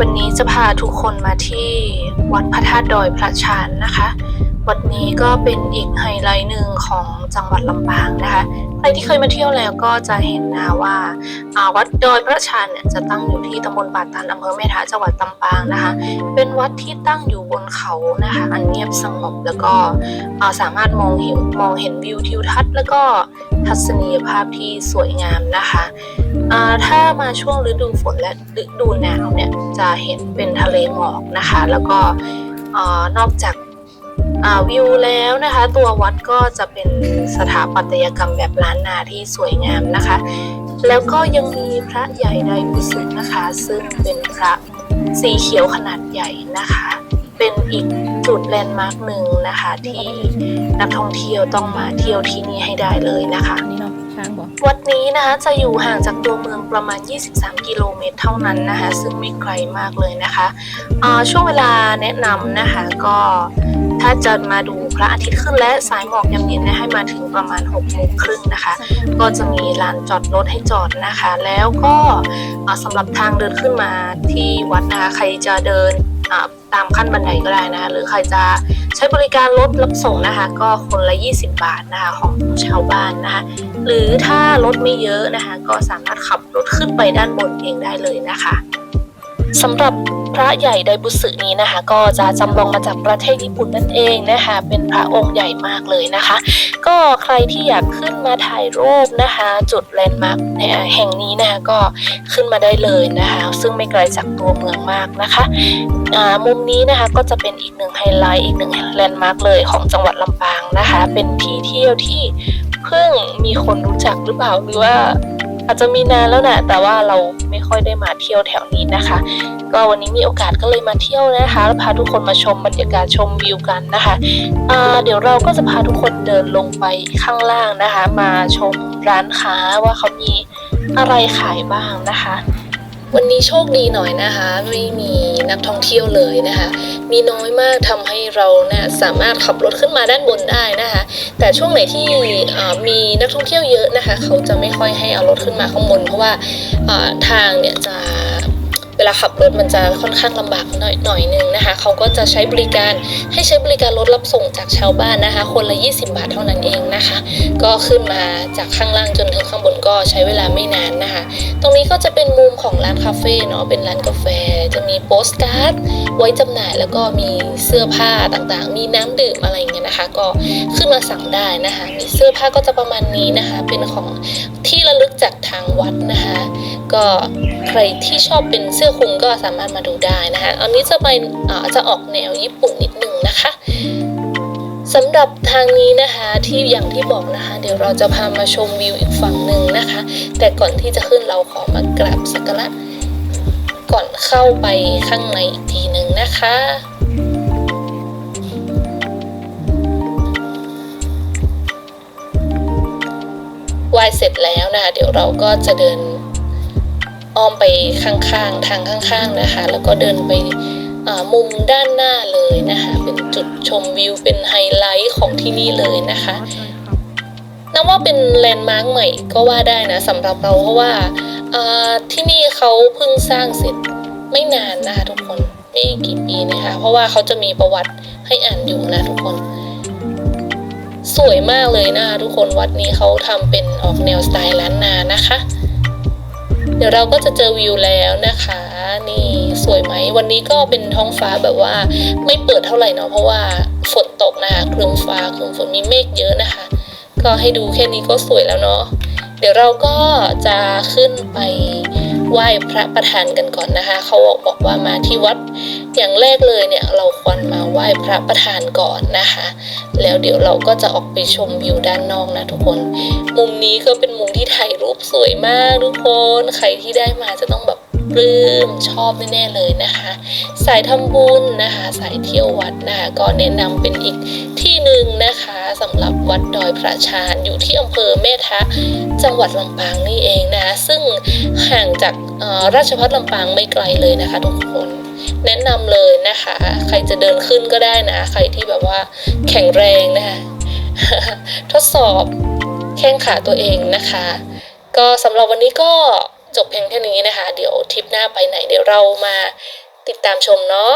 วันนี้จะพาทุกคนมาที่วัดพระธาตุดอยพระชานนะคะ วัดนี้ก็เป็นอีกไฮไลท์หนึ่งของจังหวัดลำปางนะคะ ใครที่เคยมาเที่ยวแล้วก็จะเห็นนะว่าาวัดดอยพระชานเนี่ยจะตั้งอยู่ที่ตำบลป่าตันอำเภอแม่ทะจังหวัดลำปางนะคะ เป็นวัดที่ตั้งอยู่บนเขานะคะ อันเงียบสงบแล้วก็าสามารถมองเห็นมองเห็นวิวทิวทัศน์แล้วก็ ทัศนียภาพที่สวยงามนะคะถ้ามาช่วงฤดูฝนและฤดูหนาวเนี่ยจะเห็นเป็นทะเลหมอกนะคะ แล้วก็นอกจากาวิวแล้วนะคะ ตัววัดก็จะเป็นสถาปัตยกรรมแบบล้านนาที่สวยงามนะคะ แล้วก็ยังมีพระใหญ่ไดบุษกนะคะ ซึ่งเป็นพระสีเขียวขนาดใหญ่นะคะ เป็นอีกจุดแลนด์มาร์กหนึ่งนะคะ ที่นักท่องเที่ยวต้องมาเที่ยวที่นี่ให้ได้เลยนะคะอันนี้เนาะช้างบอกวัดนี้นะคะจะอยู่ห่างจากตัวเมืองประมาณ 23 กิโลเมตรเท่านั้นนะคะซึ่งไม่ไกลมากเลยนะคะอ่าช่วงเวลาแนะนำนะคะก็ถ้าจะมาดูพระอาทิตย์ขึ้นและสายหมอกยามเย็นเนยให้มาถึงประมาณ6โมงครึ่งนะคะ ก็จะมีลานจอดรถให้จอดนะคะ แล้วก็อ่าสำหรับทางเดินขึ้นมาที่วัดนะคะใครจะเดินอ่า ตามขั้นบันไดก็ได้นะคะหรือใครจะใช้บริการรถรับส่งนะคะ ก็คนละ 20 บาทนะคะของชาวบ้านนะคะ หรือถ้ารถไม่เยอะนะคะ ก็สามารถขับรถขึ้นไปด้านบนเองได้เลยนะคะสำหรับ พระใหญ่ไดบุสึนี้นะคะ ก็จะจำลองมาจากประเทศญี่ปุ่นนั่นเองนะคะ เป็นพระองค์ใหญ่มากเลยนะคะ ก็ใครที่อยากขึ้นมาถ่ายรูปนะคะ จุดแลนด์มาร์คแห่งนี้นะคะก็ขึ้นมาได้เลยนะคะ ซึ่งไม่ไกลจากตัวเมืองมากนะคะมุมนี้นะคะก็จะเป็นอีกหนึ่งไฮไลท์อีกหนึ่งแลนด์มาร์คเลยของจังหวัดลำปางนะคะ เป็นที่เที่ยวที่เพิ่งมีคนรู้จักหรือเปล่าหรือว่า อาจจะมีนานแล้วนะแต่ว่าเราไม่ค่อยได้มาเที่ยวแถวนี้นะคะ ก็วันนี้มีโอกาสก็เลยมาเที่ยวนะคะแล้วพาทุกคนมาชมบรรยากาศชมวิวกันนะคะเดี๋ยวเราก็จะพาทุกคนเดินลงไปข้างล่างนะคะ มาชมร้านค้าว่าเขามีอะไรขายบ้างนะคะ วันนี้โชคดีหน่อยนะคะ ไม่มีนักท่องเที่ยวเลยนะคะ มีน้อยมากทำให้เราเนี่ยสามารถขับรถขึ้นมาด้านบนได้นะคะ แต่ช่วงไหนที่มีนักท่องเที่ยวเยอะนะคะ เขาจะไม่ค่อยให้เอารถขึ้นมาข้างบน เพราะว่าทางเนี่ยจะเวลาขับรถมันจะค่อนข้างลำบากหน่อยหน่อยนึงนะคะ เขาก็จะใช้บริการให้ใช้บริการรถรับส่งจากชาวบ้านนะคะ คนละ 20 บาทเท่านั้นเองนะคะ ก็ขึ้นมาจากข้างล่างจนถึงข้างบนก็ใช้เวลาไม่นานนะคะตรงนี้ก็จะเป็นมุมของร้านคาเฟ่เนาะเป็นร้านกาแฟ จะมีโปสการ์ดไว้จำหน่ายแล้วก็มีเสื้อผ้าต่างๆ มีน้ำดื่มอะไรอย่างเงี้ยนะคะ ก็ขึ้นมาสั่งได้นะคะ มีเสื้อผ้าก็จะประมาณนี้นะคะ เป็นของที่ระลึกจากทางวัดนะคะ ก็ใครที่ชอบเป็นเสื้อคลุมก็สามารถมาดูได้นะคะ อันนี้จะไปเอ่อจะออกแนวญี่ปุ่นนิดนึงนะคะ สำหรับทางนี้นะคะที่อย่างที่บอกนะคะ เดี๋ยวเราจะพามาชมวิวอีกฝั่งหนึ่งนะคะ แต่ก่อนที่จะขึ้นเราขอมากราบสักการะก่อนเข้าไปข้างในอีกทีหนึ่งนะคะไหว้เสร็จแล้วนะคะเดี๋ยวเราก็จะเดินอ้อมไปข้างๆทางข้างๆนะคะ แล้วก็เดินไป มุมด้านหน้าเลยนะคะเป็นจุดชมวิวเป็นไฮไลท์ของที่นี่เลยนะคะนับว่าเป็นแลนด์มาร์กใหม่ก็ว่าได้นะสำหรับเราเพราะว่าอ่าที่นี่เขาเพิ่งสร้างเสร็จไม่นานนะคะทุกคนไม่กี่ปีนะคะเพราะว่าเขาจะมีประวัติให้อ่านอยู่นะทุกคน สวยมากเลยนะคะทุกคนวัดนี้เขาทำเป็นออกแนวสไตล์ล้านนานะคะ เดี๋ยวเราก็จะเจอวิวแล้วนะคะนี่ สวยไหม วันนี้ก็เป็นท้องฟ้าแบบว่าไม่เปิดเท่าไหร่เนาะเพราะว่าฝนตกนะคะครึ้มฟ้าครึ้มฝนมีเมฆเยอะนะคะ ก็ให้ดูแค่นี้ก็สวยแล้วเนาะเดี๋ยวเราก็จะขึ้นไปไหว้พระประธานกันก่อนนะคะ เขาบอกว่ามาที่วัดอย่างแรกเลยเนี่ยเราควรมาไหว้พระประธานก่อนนะคะ แล้วเดี๋ยวเราก็จะออกไปชมวิวด้านนอกนะทุกคน มุมนี้ก็เป็นมุมที่ถ่ายรูปสวยมากทุกคน ใครที่ได้มาจะต้องแบบ ปลื้มชอบแน่ๆเลยนะคะ สายทำบุญนะคะ สายเที่ยววัดนะคะก็แนะนำเป็นอีกที่หนึ่งนะคะสำหรับวัดดอยพระชานอยู่ที่อำเภอแม่ทะ จังหวัดลำปางนี่เองนะคะซึ่งห่างจากราชพัฒลำปางไม่ไกลเลยนะคะทุกคนแนะนำเลยนะคะ ใครจะเดินขึ้นก็ได้นะ ใครที่แบบว่าแข็งแรงนะคะทดสอบแข้งขาตัวเองนะคะ ก็สำหรับวันนี้ก็ จบเพียงแค่นี้นะคะ เดี๋ยวทริปหน้าไปไหนเดี๋ยวเรามาติดตามชมเนาะ